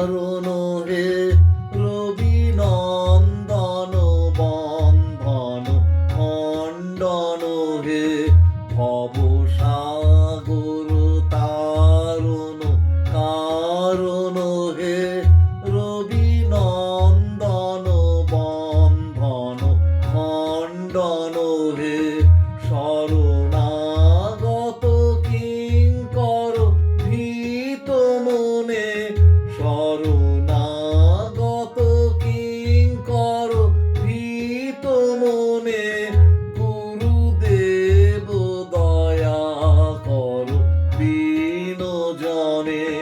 চরণ রে রবি নন্দন বন্ধন খণ্ডন রে ভব morning.